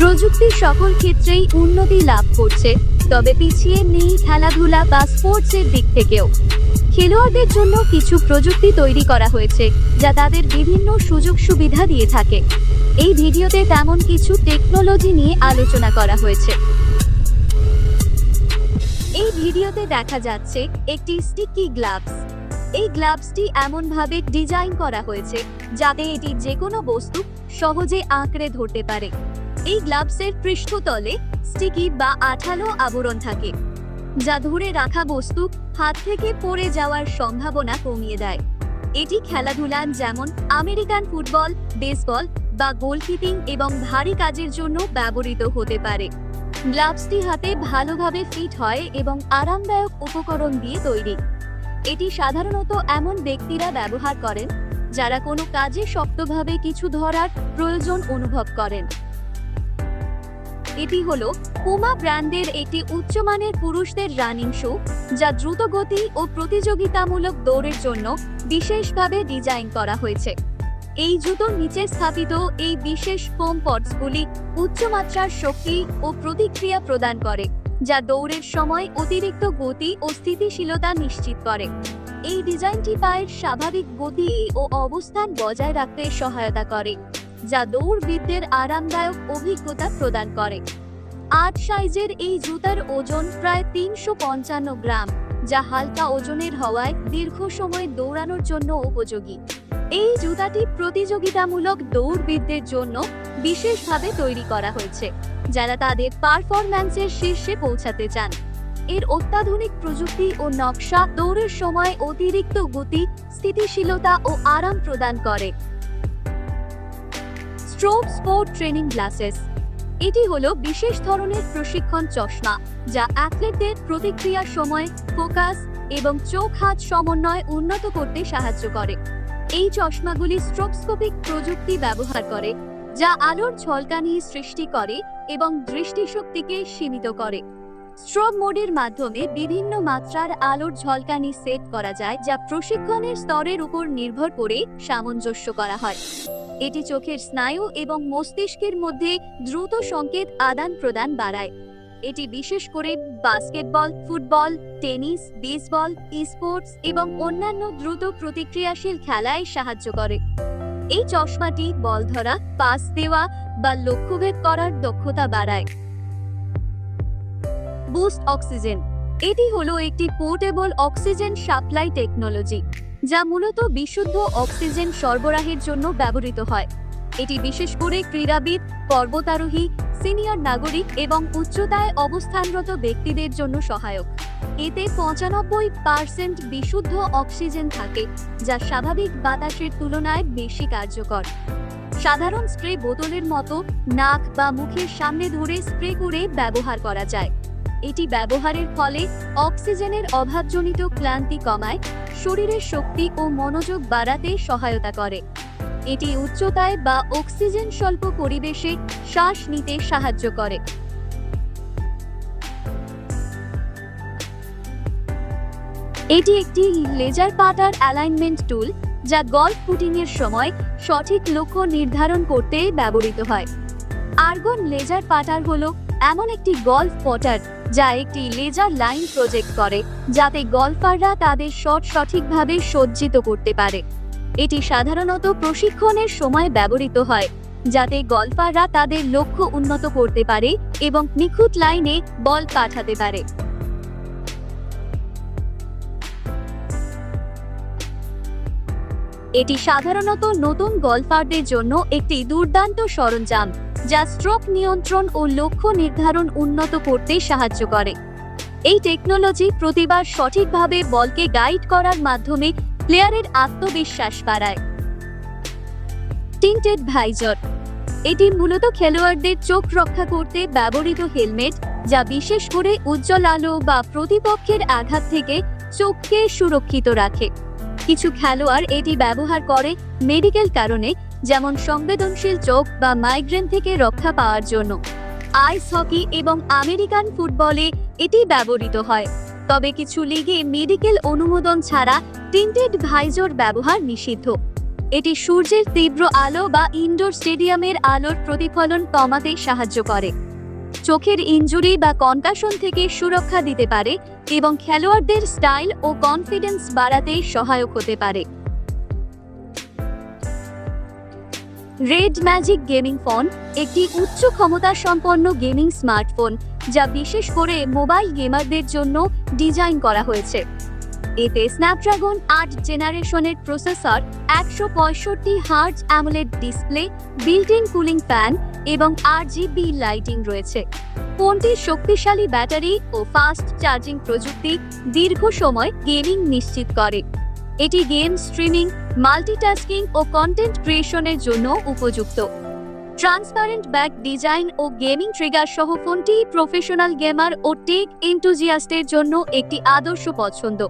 প্রযুক্তি সকল ক্ষেত্রেই উন্নতি লাভ করছে, তবে পিছিয়ে নেই খেলাধুলা বা স্পোর্টসের দিক থেকেও। খেলোয়াড়দের জন্য কিছু প্রযুক্তি তৈরি করা হয়েছে, যা তাদের বিভিন্ন সুযোগ সুবিধা দিয়ে থাকে। এই ভিডিওতে তেমন কিছু টেকনোলজি নিয়ে আলোচনা করা হয়েছে। এই ভিডিওতে দেখা যাচ্ছে একটি স্টিকি গ্লাভস। এই গ্লাভসটি এমনভাবে ডিজাইন করা হয়েছে, যাতে এটি যে কোনো বস্তু সহজে আঁকড়ে ধরতে পারে। এই গ্লাভসের পৃষ্ঠতলে স্টিকি বা আঠালো আবরণ থাকে, যা ধরে রাখা বস্তু হাত থেকে পড়ে যাওয়ার সম্ভাবনা কমিয়ে দেয়। এটি খেলাধুলা যেমন আমেরিকান ফুটবল, বেসবল বা গোলকিপিং এবং ভারী কাজের জন্য ব্যবহৃত হতে পারে। গ্লাভসটি হাতে ভালোভাবে ফিট হয় এবং আরামদায়ক উপকরণ দিয়ে তৈরি। এটি সাধারণত এমন ব্যক্তিরা ব্যবহার করেন, যারা কোনো কাজে শক্তভাবে কিছু ধরার প্রয়োজন অনুভব করেন। এটি হল পুমা ব্র্যান্ডের একটি উচ্চমানের পুরুষদের রানিং শু, যা দ্রুতগতি ও প্রতিযোগিতামূলক দৌড়ের জন্য বিশেষভাবে ডিজাইন করা হয়েছে। এই জুতোর নিচে স্থাপিত এই বিশেষ ফোম পটসগুলি উচ্চমাত্রার শক্তি ও প্রতিক্রিয়া প্রদান করে, যা দৌড়ের সময় অতিরিক্ত গতি ও স্থিতিশীলতা নিশ্চিত করে। এই ডিজাইনটি পায়ের স্বাভাবিক গতি ও অবস্থান বজায় রাখতে সহায়তা করে। যা দৌড়বিদদের আরামদায়ক অভিজ্ঞতা প্রদান করে। আট সাইজের এই জুতার ওজন প্রায় তিনশো পঞ্চান্ন গ্রাম, যা হালকা ওজনের হওয়ায় দীর্ঘ সময় দৌড়ানোর জন্য উপযোগী। এই জুতাটি প্রতিযোগিতামূলক দৌড়বিদদের জন্য বিশেষভাবে তৈরি করা হয়েছে, যারা তাদের পারফরম্যান্সের শীর্ষে পৌঁছাতে চান। এর অত্যাধুনিক প্রযুক্তি ও নকশা দৌড়ের সময় অতিরিক্ত গতি, স্থিতিশীলতা ও আরাম প্রদান করে। স্ট্রোব স্পোর্ট ট্রেনিং গ্লাসেস এটি হলো বিশেষ ধরনের প্রশিক্ষণ চশমা, যা অ্যাথলেটদের প্রতিক্রিয়ার সময়, ফোকাস এবং চোখ হাত সমন্বয় উন্নত করতে সাহায্য করে। এই চশমাগুলি স্ট্রোপস্কোপিক প্রযুক্তি ব্যবহার করে, যা আলোর ঝলকানি সৃষ্টি করে এবং দৃষ্টিশক্তিকে সীমিত করে। স্ট্রোব মোডের মাধ্যমে বিভিন্ন মাত্রার আলোর ঝলকানি সেট করা যায়, যা প্রশিক্ষণের স্তরের উপর নির্ভর করে সামঞ্জস্য করা হয়। এটি চোখের স্নায়ু এবং মস্তিষ্কের মধ্যে দ্রুত সংকেত আদান প্রদান বাড়ায়। এটি বিশেষ করে basketball, football, tennis, baseball sports এবং অন্যান্য দ্রুত প্রতিক্রিয়াশীল খেলায় সাহায্য করে। এই চশমাটি বল ধরা, পাস দেওয়া বা লক্ষ্যভেদ করার দক্ষতা বাড়ায়। বুস্ট অক্সিজেন এটি হলো একটি পোর্টেবল অক্সিজেন সাপ্লাই টেকনোলজি যা মূলত বিশুদ্ধ অক্সিজেন সরবরাহের জন্য ব্যবহৃত হয়। এটি বিশেষ করে ক্রীড়াবিদ, পর্বতারোহী সিনিয়র নাগরিক এবং উচ্চতায় অবস্থানরত ব্যক্তিদের জন্য সহায়ক। এতে পঁচানব্বই পার্সেন্ট বিশুদ্ধ অক্সিজেন থাকে, যা স্বাভাবিক বাতাসের তুলনায় বেশি কার্যকর। সাধারণ স্প্রে বোতলের মতো নাক বা মুখের সামনে ধরে স্প্রে করে ব্যবহার করা যায়। এটি ব্যবহারের ফলে অক্সিজেনের অভাবজনিত ক্লান্তি কমায়, শরীরের শক্তি ও মনোযোগ বাড়াতে সহায়তা করে। এটি উচ্চতায় বা অক্সিজেন স্বল্প পরিবেশে শ্বাস নিতে সাহায্য করে। এটি একটি লেজার পাটার অ্যালাইনমেন্ট টুল, যা গল্ফ পুটিংয়ের সময় সঠিক লক্ষ্য নির্ধারণ করতে ব্যবহৃত হয়। আর্গন লেজার পাটার হলো এমন একটি গল্ফ পটার যা একটি লেজার লাইন প্রজেক্ট করে, যাতে গল্ফাররা তাদের শট সঠিকভাবে সজ্জিত করতে পারে। এটি সাধারণত প্রশিক্ষণের সময় ব্যবহৃত হয়, যাতে গল্ফাররা তাদের লক্ষ্য উন্নত করতে পারে এবং নিখুঁত লাইনে বল পাঠাতে পারে। এটি সাধারণত নতুন গল্ফারদের জন্য একটি দুর্দান্ত সরঞ্জাম। যা স্ট্রোক নিয়ন্ত্রণ ও লক্ষ্য নির্ধারণ উন্নত করতে সাহায্য করে। এই টেকনোলজি প্রতিবার সঠিকভাবে বলকে গাইড করার মাধ্যমে প্লেয়ারের আত্মবিশ্বাস বাড়ায়। Tinted visor. এটি মূলত খেলোয়াড়দের চোখ রক্ষা করতে ব্যবহৃত হেলমেট, যা বিশেষ করে উজ্জ্বল আলো বা প্রতিপক্ষের আঘাত থেকে চোখকে সুরক্ষিত রাখে। কিছু খেলোয়াড় এটি ব্যবহার করে মেডিকেল কারণে যেমন সংবেদনশীল চোখ বা মাইগ্রেন থেকে রক্ষা পাওয়ার জন্য। আইস হকি এবং আমেরিকান ফুটবলে এটি ব্যবহৃত হয়। তবে কিছু লিগে মেডিকেল অনুমোদন ছাড়া টিন্টেড ভাইজর ব্যবহার নিষিদ্ধ। এটি সূর্যের তীব্র আলো বা ইনডোর স্টেডিয়ামের আলোর প্রতিফলন কমাতে সাহায্য করে। চোখের ইনজুরি বা কনকাশন থেকে সুরক্ষা দিতে পারে এবং খেলোয়াড়দের স্টাইল ও কনফিডেন্স বাড়াতে সহায়ক হতে পারে। রেড ম্যাজিক গেমিং ফোন একটি উচ্চ ক্ষমতা সম্পন্ন গেমিং স্মার্টফোন যা বিশেষ করে মোবাইল গেমারদের জন্য ডিজাইন করা হয়েছে। এতে স্ন্যাপড্রাগন আট জেনারেশনের প্রসেসর একশো পঁয়ষট্টি hertz AMOLED display built in cooling fan এবং আর জিবি লাইটিং রয়েছে। ফোনটির শক্তিশালী ব্যাটারি ও ফাস্ট চার্জিং প্রযুক্তি দীর্ঘ সময় গেমিং নিশ্চিত করে। এটি গেম, স্ট্রিমিং, মাল্টিটাস্কিং ও কন্টেন্ট ক্রিয়েশনের জন্য উপযুক্ত। ট্রান্সপারেন্ট ব্যাক ডিজাইন ও গেমিং ট্রিগার সহ ফোনটি প্রফেশনাল গেমার ও টেক এন্টুজিয়াস্টের জন্য একটি আদর্শ পছন্দ?